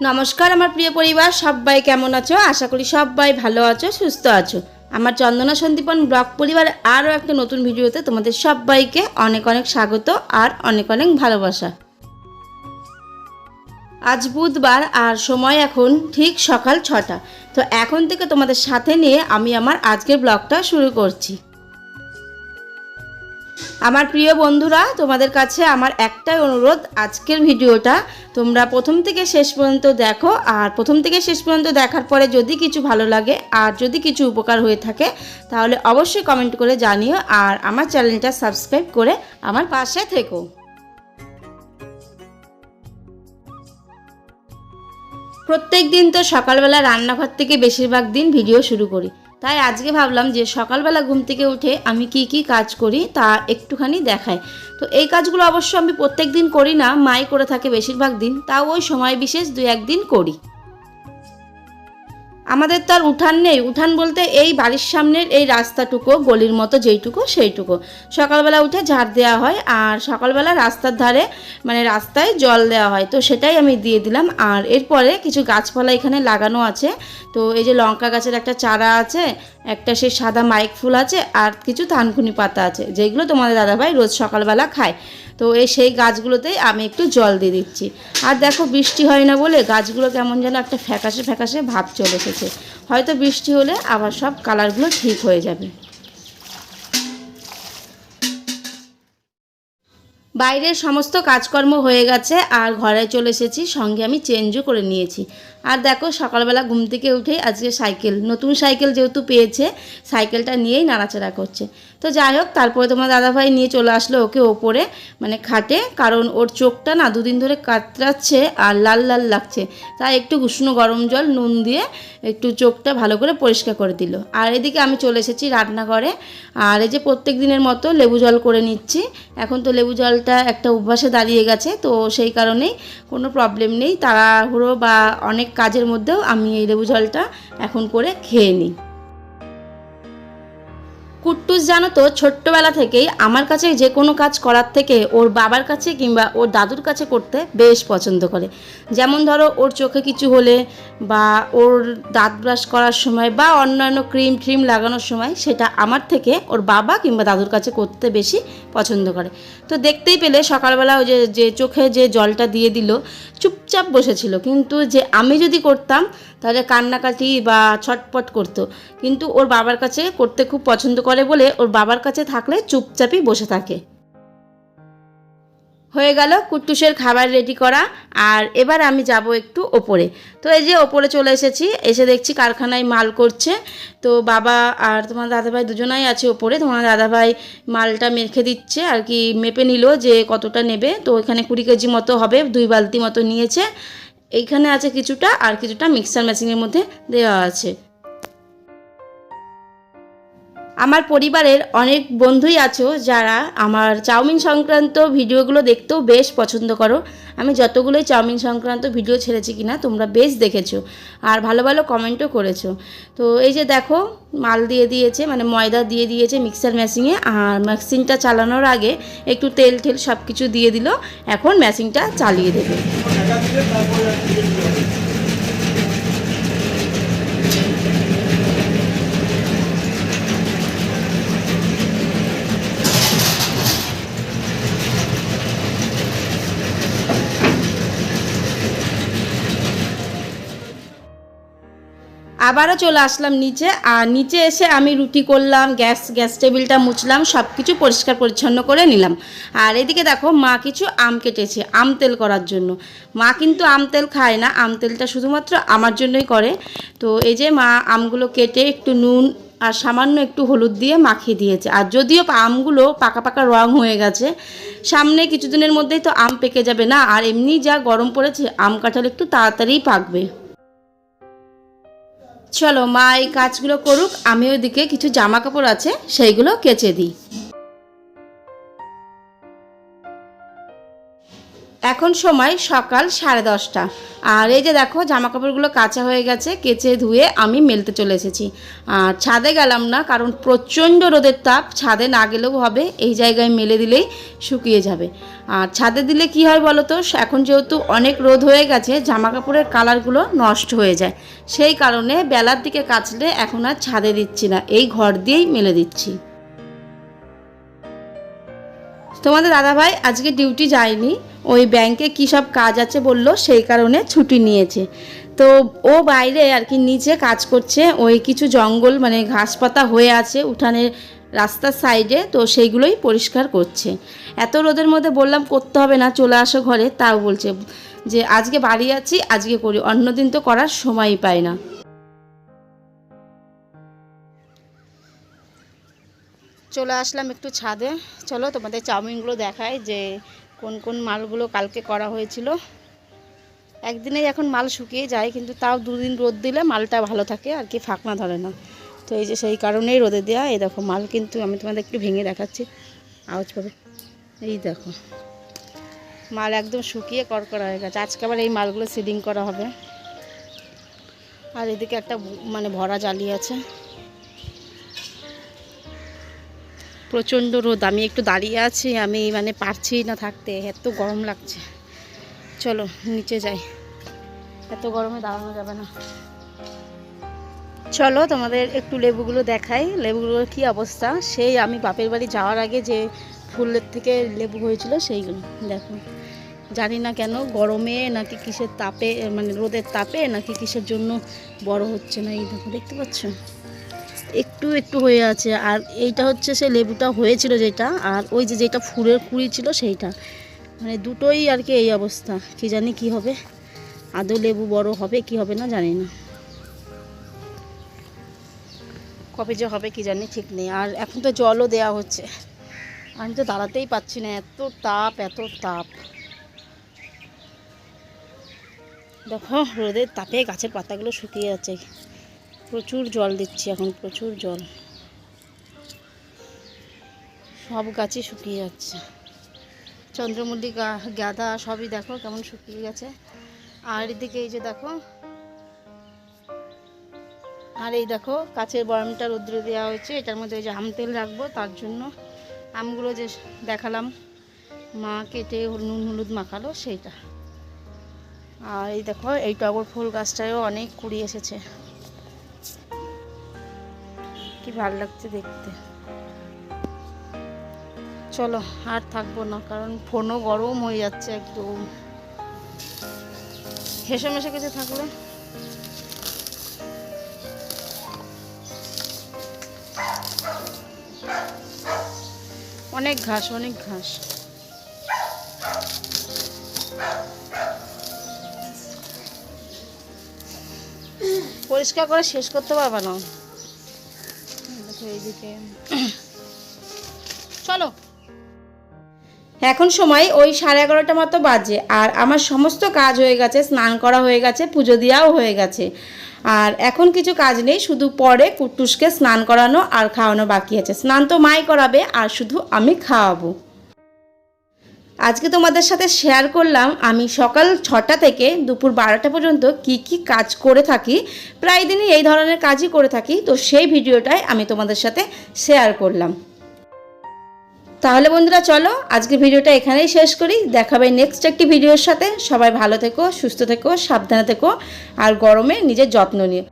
নমস্কার আমার প্রিয় পরিবার, সবাই কেমন আছো? আশা করি সবাই ভালো আছো, সুস্থ আছো। আমার চন্দনা সন্দীপন ব্লগ পরিবার আরও একটা নতুন ভিডিওতে তোমাদের সবাইকে অনেক অনেক স্বাগত আর অনেক অনেক ভালোবাসা। আজ বুধবার আর সময় এখন ঠিক সকাল ছটা। তো এখন থেকে তোমাদের সাথে নিয়ে আমি আমার আজকের ব্লগটা শুরু করছি। আমার প্রিয় বন্ধুরা, তোমাদের কাছে আমার একটাই অনুরোধ, আজকের ভিডিওটা তোমরা প্রথম থেকে শেষ পর্যন্ত দেখো। আর প্রথম থেকে শেষ পর্যন্ত দেখার পরে যদি কিছু ভালো লাগে আর যদি কিছু উপকার হয়ে থাকে, তাহলে অবশ্যই কমেন্ট করে জানিও আর আমার চ্যানেলটা সাবস্ক্রাইব করে আমার পাশে থেকো। প্রত্যেক দিন তো সকালবেলা রান্নাঘর থেকে বেশিরভাগ দিন ভিডিও শুরু করি। তাই আজকে ভাবলাম যে সকালবেলা ঘুম থেকে উঠে আমি কি কি কাজ করি তা একটুখানি দেখাই। তো এই কাজগুলো অবশ্য আমি প্রত্যেক দিন করি না, মাই করে থাকে বেশিরভাগ দিন, তাও ওই সময় বিশেষ দু একদিন করি। আমাদের তো আর উঠান নেই। উঠান বলতে এই বাড়ির সামনের এই রাস্তাটুকু, গলির মতো যেইটুকু, সেইটুকু। সকালবেলা উঠে ঝাড় দেওয়া হয় আর সকালবেলা রাস্তার ধারে মানে রাস্তায় জল দেওয়া হয়। তো সেটাই আমি দিয়ে দিলাম। আর এরপরে কিছু গাছপালা এখানে লাগানো আছে। তো এই যে লঙ্কা গাছের একটা চারা আছে একটা সেই সাদা মাইক ফুল আছে আর কিছু থানকুনি পাতা আছে, যেগুলো তোমাদের দাদাভাই রোজ সকালবেলা খায়। তো এই সেই গাছগুলোতেই আমি একটু জল দিয়ে দিচ্ছি। আর দেখো বৃষ্টি হয় না বলে গাছগুলো কেমন যেন একটা ফ্যাকাশে ফ্যাকাশে ভাব চলে এসেছে। হয়তো বৃষ্টি হলে আবার সব কালারগুলো ঠিক হয়ে যাবে। বাইরের সমস্ত কাজকর্ম হয়ে গেছে আর ঘরে চলে এসেছি, সঙ্গে আমি চেঞ্জও করে নিয়েছি। আর দেখো, সকালবেলা ঘুম থেকে উঠেই আজকে সাইকেল। নতুন সাইকেল যেহেতু পেয়েছে, সাইকেলটা নিয়েই নাড়াচাড়া করছে। তো যাই হোক, তারপরে তোমার দাদাভাই নিয়ে চলে আসলো ওকে ওপরে মানে খাটে, কারণ ওর চোখটা না দুদিন ধরে কাতরাচ্ছে আর লাল লাল লাগছে। তাই একটু উষ্ণ গরম জল, নুন দিয়ে একটু চোখটা ভালো করে পরিষ্কার করে দিল। আর এদিকে আমি চলে এসেছি রান্নাঘরে। আর এই যে প্রত্যেক দিনের মতো লেবু জল করে নিচ্ছি। এখন তো লেবু জলটা একটা অভ্যাসে দাঁড়িয়ে গেছে, তো সেই কারণেই কোনো প্রবলেম নেই। তাড়াহুড়ো বা অনেক কাজের মধ্যেও আমি এই লেবু জলটা এখন করে খেয়ে নিই। কুট্টুস, জানো তো, ছোট্টবেলা থেকেই আমার কাছে যে কোনো কাজ করার থেকে ওর বাবার কাছে কিংবা ওর দাদুর কাছে করতে বেশ পছন্দ করে। যেমন ধরো, ওর চোখে কিছু হলে বা ওর দাঁত ব্রাশ করার সময় বা অন্যান্য ক্রিম ট্রিম লাগানোর সময় সেটা আমার থেকে ওর বাবা কিংবা দাদুর কাছে করতে বেশি পছন্দ করে। তো দেখতেই পেলে সকালবেলা ওই যে চোখে যে জলটা দিয়ে দিল চুপচাপ বসেছিল। কিন্তু যে আমি যদি করতাম, তাহলে কান্নাকাটি বা ছটপট করতো। কিন্তু ওর বাবার কাছে করতে খুব পছন্দ করে বলে ওর বাবার কাছে থাকলে চুপচাপই বসে থাকে। হয়ে গেল কুট্টুসের খাবার রেডি করা, আর এবার আমি যাব একটু ওপরে। তো এই যে ওপরে চলে এসেছি, এসে দেখছি কারখানায় মাল করছে। তো বাবা আর তোমার দাদাভাই দুজনাই আছে ওপরে, তোমার দাদাভাই মালটা মেখে দিচ্ছে, আর কি মেপে নিল যে কতটা নেবে। তো এখানে কুড়ি কেজি মতো হবে, দুই বালতি মতো নিয়েছে। এইখানে আছে কিছুটা, আর কিছুটা মিক্সার মেশিনের মধ্যে দেওয়া আছে। আমার পরিবারের অনেক বন্ধুই আছো যারা আমার চাউমিন সংক্রান্ত ভিডিওগুলো দেখতেও বেশ পছন্দ করো। আমি যতগুলোই চাউমিন সংক্রান্ত ভিডিও ছেড়েছি কিনা তোমরা বেশ দেখেছ আর ভালো ভালো কমেন্টও করেছ। তো এই যে দেখো, মাল দিয়ে দিয়েছে মানে ময়দা দিয়ে দিয়েছে মিক্সার মেশিনে আর মেশিনটা চালানোর আগে একটু তেল ঠেল সব কিছু দিয়ে দিল, এখন মেশিনটা চালিয়ে দেবে। আবারও চলে আসলাম নিচে, আর নিচে এসে আমি রুটি করলাম, গ্যাস গ্যাস টেবিলটা মুছলাম সব কিছু পরিষ্কার পরিচ্ছন্ন করে নিলাম। আর এদিকে দেখো, মা কিছু আম কেটেছে আম তেল করার জন্য। মা কিন্তু আম তেল খায় না, আম তেলটা শুধুমাত্র আমার জন্যই করে। তো এই যে মা আমগুলো কেটে একটু নুন আর সামান্য একটু হলুদ দিয়ে মাখিয়ে দিয়েছে। আর যদিও আমগুলো পাকা পাকা রং হয়ে গেছে, সামনে কিছুদিনের মধ্যেই তো আম পেকে যাবে না। আর এমনি যা গরম পড়েছে, আম কাঁঠাল একটু তাড়াতাড়িই পাকবে। চলো মা এই কাজগুলো করুক আমি ওইদিকে কিছু জামা কাপড় আছে সেইগুলো কেচে দিই। এখন সময় সকাল সাড়ে দশটা। আর এই যে দেখো জামা কাপড়গুলো কাঁচা হয়ে গেছে, কেচে ধুয়ে আমি মেলতে চলে এসেছি। আর ছাদে গেলাম না, কারণ প্রচণ্ড রোদের তাপ, ছাদে না গেলেও হবে, এই জায়গায় মেলে দিলেই শুকিয়ে যাবে। আর ছাদে দিলে কি হয় বলো তো এখন যেহেতু অনেক রোদ হয়ে গেছে জামা কাপড়ের কালারগুলো নষ্ট হয়ে যায়। সেই কারণে বেলার দিকে কাচলে এখন আর ছাদে দিচ্ছি না, এই ঘর দিয়েই মেলে দিচ্ছি। তোমাদের দাদাভাই আজকে ডিউটি যায়নি, ওই ব্যাংকে কী সব কাজ আছে বলল, সেই কারণে ছুটি নিয়েছে। তো ও বাইরে আর কি নিচে কাজ করছে, ওই কিছু জঙ্গল মানে ঘাস পাতা হয়ে আছে উঠানের রাস্তার সাইডে তো সেইগুলোই পরিষ্কার করছে। এত রোদের মধ্যে বললাম, করতে হবে না, চলে আসো ঘরে। তাও বলছে যে, আজকে বাড়ি আছি, আজকে করি। অন্যদিন তো করার সময়ই পাই না। চলে আসলাম একটু ছাদে। চলো তোমাদের চাউমিনগুলো দেখায় যে কোন কোন মালগুলো কালকে করা হয়েছিল। একদিনেই এখন মাল শুকিয়ে যায়, কিন্তু তাও দুদিন রোদ দিলে মালটা ভালো থাকে, আর কি ফাঁকনা ধরে না। তো এই যে সেই কারণেই রোদে দেওয়া এই দেখো মাল কিন্তু আমি তোমাদের একটু ভেঙে দেখাচ্ছি। আওয়াজ পাবে এই দেখো। মাল একদম শুকিয়ে কড়কড়া হয়ে গেছে। আজকে আবার এই মালগুলো সিলিং করা হবে। আর এদিকে একটা মানে ভরা জালি আছে। প্রচণ্ড রোদ, আমি একটু দাঁড়িয়ে আছি, আমি মানে পারছি না থাকতে, এত গরম লাগছে। চলো, নিচে যাই। এত গরমে দাঁড়ানো যাবে না। চলো, তোমাদের একটু লেবুগুলো দেখাই। লেবুগুলোর কি অবস্থা? সেই আমি বাপের বাড়ি যাওয়ার আগে যে ফুলের থেকে লেবু হয়েছিল সেইগুলো দেখো। জানি না কেন, গরমে নাকি কিসের তাপে মানে রোদের তাপে নাকি কিসের জন্য বড় হচ্ছে না, এই দেখো, দেখতে পাচ্ছ? একটু একটু হয়ে আছে। আর এইটা হচ্ছে সে লেবুটা হয়েছিল যেটা, আর ওই যে যেটা ফুলের কুড়ি ছিল সেইটা। মানে দুটোই আর কি এই অবস্থা। কি জানি কি হবে। আদৌ লেবু বড় হবে কি হবে না জানি না। কবে যে হবে কি জানি ঠিক নেই। আর এখন তো জলও দেওয়া হচ্ছে। আমি তো দাঁড়াতেই পাচ্ছি না। এত তাপ এত তাপ। দেখো, রোদের তাপে গাছের পাতাগুলো শুকিয়ে যাচ্ছে। প্রচুর জল দিচ্ছি এখন, প্রচুর জল। সব গাছই শুকিয়ে যাচ্ছে। চন্দ্রমল্লিকা গাঁদা সবই দেখো কেমন শুকিয়ে গেছে। আর এদিকে এই যে দেখো, আর এই দেখো কাছের বরমটা রৌদ্রে দেওয়া হয়েছে, এটার মধ্যে যে আম তেল রাখব, তার জন্য আমগুলো যে দেখালাম, মা কেটে নুন হলুদ মাখালো সেইটা। আর এই দেখো, এই টগর ফুল গাছটায়ও অনেক কুড়ি এসেছে। ভালো লাগছে দেখতে। চলো, আর থাকব না, কারণ ফোনও গরম হয়ে যাচ্ছে একদম। হেসে মেশে কিছু থাকলে? অনেক ঘাস অনেক ঘাস। পরিষ্কার করে শেষ করতে পারবে না। চলো। এখন সময় ওই সাড়ে এগারোটা মতো বাজে, আর আমার সমস্ত কাজ হয়ে গেছে, স্নান করা হয়ে গেছে, পুজো দেওয়াও হয়ে গেছে। আর এখন কিছু কাজ নেই, শুধু পরে কুটুসকে স্নান করানো আর খাওয়ানো বাকি আছে। স্নান তো মাই করাবে, আর শুধু আমি খাওয়াবো। আজকে তোমাদের সাথে শেয়ার করলাম, আমি সকাল ছটা থেকে দুপুর বারোটা পর্যন্ত কি কি কাজ করে থাকি, প্রায় দিনই এই ধরনের কাজই করে থাকি, তো সেই ভিডিওটাই আমি তোমাদের সাথে শেয়ার করলাম। তাহলে বন্ধুরা চলো, আজকে ভিডিওটা এখানেই শেষ করি, দেখাবে নেক্সট একটি ভিডিওর সাথে, সবাই ভালো থেকো, সুস্থ থেকো, সাবধানে থেকো, আর গরমে নিজের যত্ন নিও।